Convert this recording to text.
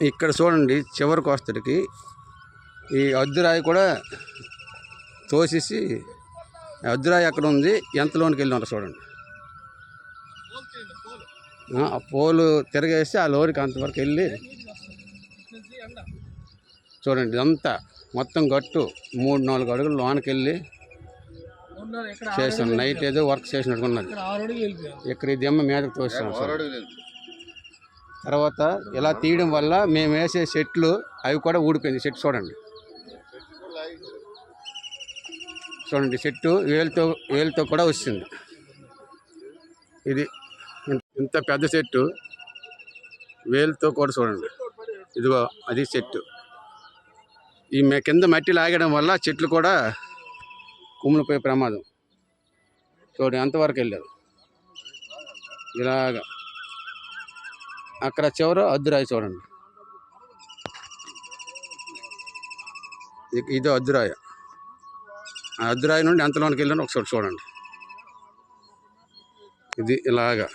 ఇక్కడ చూడండి చివరికి వస్తడికి ఈ అద్దురాయి కూడా తోసేసి అద్దురాయి ఎక్కడ ఉంది? ఎంత లోనికి వెళ్ళి ఉంటారు చూడండి. ఆ, పోలు తిరగేసి ఆ లోరికి అంతవరకు వెళ్ళి చూడండి ఇదంతా మొత్తం గట్టు మూడు నాలుగు అడుగులు లోనికి వెళ్ళి చేస్తాం నైట్ ఏదో వర్క్ చేసినట్టుగా ఉన్నది. ఇక్కడ ఈ దిమ్మ మీదకి తోస్తాం చూడండి. తర్వాత ఇలా తీయడం వల్ల మేము వేసే చెట్లు అవి కూడా ఊడిపోయింది. చెట్టు చూడండి. చూడండి చెట్టు వేలుతో వేలుతో కూడా వస్తుంది ఇది ఇంత- పెద్ద చెట్టు వేలుతో కూడా చూడండి. ఇదిగో అది చెట్టు. ఈ మే- కింద మట్టి లాగడం వల్ల చెట్లు కూడా కుమ్ములిపోయే ప్రమాదం. చూడండి అంతవరకు వెళ్ళారు? ఇలాగా. అక్కడ చివర అద్దురాయి చూడండి. ఇది అద్దురాయ. అద్దురాయ నుండి అంతలోనికి వెళ్ళాను ఒకసారి చూడండి. ఇది ఇలాగా.